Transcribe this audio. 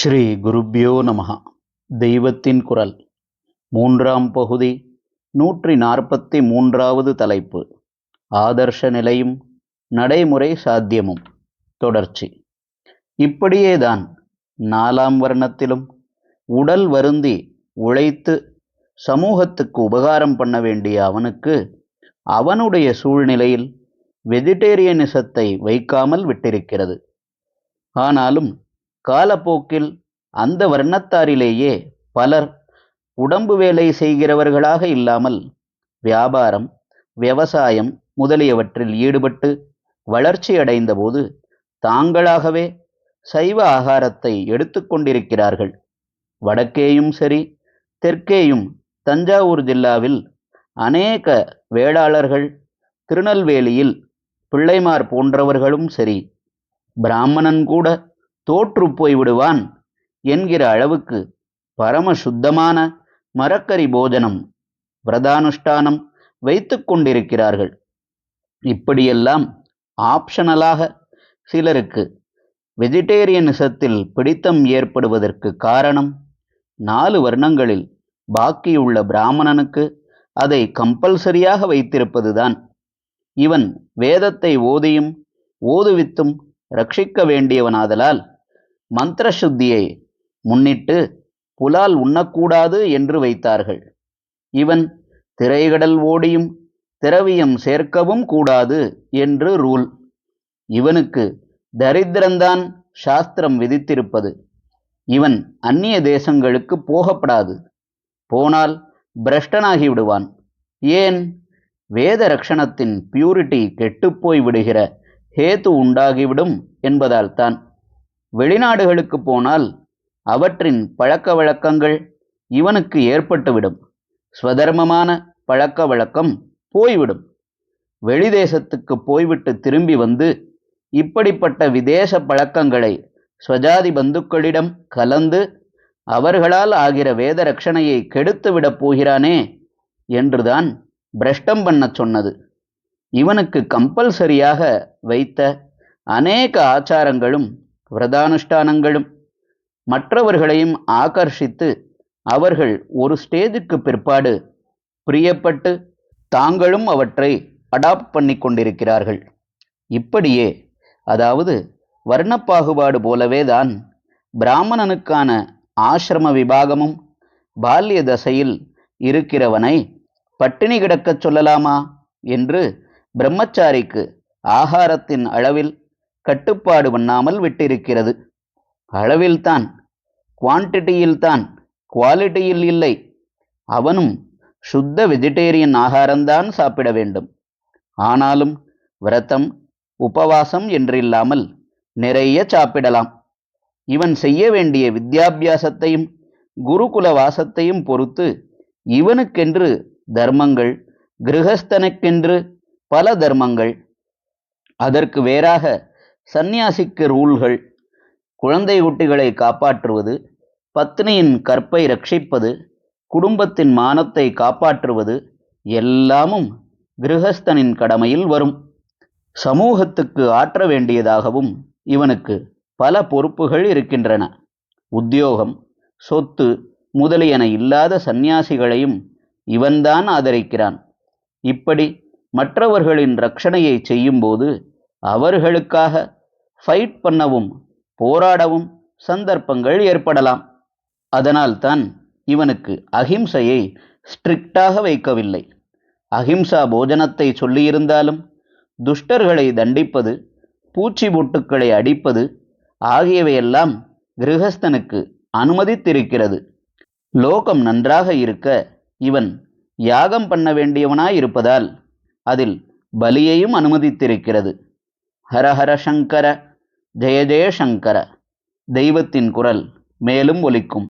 ஸ்ரீ குருப்யோ நமஹ. தெய்வத்தின் குரல். மூன்றாம் பகுதி நூற்றி நாற்பத்தி மூன்றாவது தலைப்பு. ஆதர்ஷ நிலையும் நடைமுறை சாத்தியமும். தொடர்ச்சி. இப்படியேதான் நாலாம் வர்ணத்திலும் உடல் வருந்தி உழைத்து சமூகத்துக்கு உபகாரம் பண்ண வேண்டிய அவனுக்கு அவனுடைய சூழ்நிலையில் வெஜிடேரியனிசத்தை வைக்காமல் விட்டிருக்கிறது. ஆனாலும் காலப்போக்கில் அந்த வர்ணத்தாரிலேயே பலர் உடம்பு வேலை செய்கிறவர்களாக இல்லாமல் வியாபாரம் விவசாயம் முதலியவற்றில் ஈடுபட்டு வளர்ச்சி அடைந்தபோது தாங்களாகவே சைவ ஆகாரத்தை எடுத்துக்கொண்டிருக்கிறார்கள் வடக்கேயும் சரி தெற்கேயும் தஞ்சாவூர் ஜில்லாவில் அநேக வேளாளர்கள் திருநெல்வேலியில் பிள்ளைமார் போன்றவர்களும் சரி பிராமணன் கூட தோற்று போய்விடுவான் என்கிற அளவுக்கு பரம சுத்தமான மரக்கறி போஜனம் விரதானுஷ்டானம் வைத்து கொண்டிருக்கிறார்கள். இப்படியெல்லாம் ஆப்ஷனலாக சிலருக்கு வெஜிடேரியனிசத்தில் பிடித்தம் ஏற்படுவதற்கு காரணம் நாலு வர்ணங்களில் பாக்கியுள்ள பிராமணனுக்கு அதை கம்பல்சரியாக வைத்திருப்பதுதான். இவன் வேதத்தை ஓதியும் ஓதுவித்தும் ரட்சிக்க வேண்டியவனாதலால் மந்திர சுத்தியை முன்னிட்டு புலால் உண்ணக்கூடாது என்று வைத்தார்கள். இவன் திரைகடல் ஓடியும் திரவியம் சேர்க்கவும் கூடாது என்று ரூல். இவனுக்கு தரித்திரந்தான் சாஸ்திரம் விதித்திருப்பது. இவன் அந்நிய தேசங்களுக்கு போகப்படாது. போனால் பிரஷ்டனாகி விடுவான். ஏன்? வேத ரக்ஷணத்தின் பியூரிட்டி கெட்டுப்போய் விடுகிற ஹேத்து உண்டாகிவிடும் என்பதால்தான். வெளிநாடுகளுக்கு போனால் அவற்றின் பழக்க வழக்கங்கள் இவனுக்கு ஏற்பட்டுவிடும். ஸ்வதர்மமான பழக்க வழக்கம் போய்விடும். வெளிதேசத்துக்கு போய்விட்டு திரும்பி வந்து இப்படிப்பட்ட விதேச பழக்கங்களை ஸ்வஜாதி பந்துக்களிடம் கலந்து அவர்களால் ஆகிற வேத ரட்சணையை கெடுத்துவிடப் போகிறானே என்றுதான் பிரஷ்டம் பண்ணச் சொன்னது. இவனுக்கு கம்பல்சரியாக வைத்த அநேக ஆச்சாரங்களும் விரதானுஷ்டானங்களும் மற்றவர்களையும் ஆகர்ஷித்து அவர்கள் ஒரு ஸ்டேஜுக்கு பிற்பாடு பிரியப்பட்டு தாங்களும் அவற்றை அடாப்ட் பண்ணி கொண்டிருக்கிறார்கள். இப்படியே அதாவது வர்ணப்பாகுபாடு போலவே தான் பிராமணனுக்கான ஆசிரம விபாகமும் பால்ய தசையில் இருக்கிறவனை பட்டினி கிடக்கச் சொல்லலாமா? என்று பிரம்மச்சாரிக்கு ஆகாரத்தின் அளவில் கட்டுப்பாடு பண்ணாமல் விட்டிருக்கிறது. அளவில்தான் குவான்டிட்டியில்தான் குவாலிட்டியில் இல்லை. அவனும் சுத்த வெஜிடேரியன் ஆகாரம்தான் சாப்பிட வேண்டும். ஆனாலும் விரதம் உபவாசம் என்றில்லாமல் நிறைய சாப்பிடலாம். இவன் செய்ய வேண்டிய வித்யாபியாசத்தையும் குருகுல வாசத்தையும் பொறுத்து இவனுக்கென்று தர்மங்கள் கிரகஸ்தனுக்கென்று பல தர்மங்கள். அதற்கு வேறாக சந்நியாசிக்கு ரூல்கள் குழந்தை குட்டிகளை காப்பாற்றுவது பத்னியின் கற்பை ரட்சிப்பது குடும்பத்தின் மானத்தை காப்பாற்றுவது எல்லாமும் கிரகஸ்தனின் கடமையில் வரும். சமூகத்துக்கு ஆற்ற வேண்டியதாகவும் இவனுக்கு பல பொறுப்புகள் இருக்கின்றன. உத்தியோகம் சொத்து முதலியன இல்லாத சந்நியாசிகளையும் இவன்தான் ஆதரிக்கிறான். இப்படி மற்றவர்களின் ரட்சணையை செய்யும்போது அவர்களுக்காக ஃபைட் பண்ணவும் போராடவும் சந்தர்ப்பங்கள் ஏற்படலாம். அதனால்தான் இவனுக்கு அகிம்சையை ஸ்ட்ரிக்டாக வைக்கவில்லை. அகிம்சா போஜனத்தை சொல்லியிருந்தாலும் துஷ்டர்களை தண்டிப்பது பூச்சி பொட்டுக்களை அடிப்பது ஆகியவையெல்லாம் கிரகஸ்தனுக்கு அனுமதித்திருக்கிறது. லோகம் நன்றாக இருக்க இவன் யாகம் பண்ண வேண்டியவனாயிருப்பதால் அதில் பலியையும் அனுமதித்திருக்கிறது. ஹரஹர சங்கர ஜெய ஜெயசங்கர தெய்வத்தின் குரல் மேலும் ஒலிக்கும்.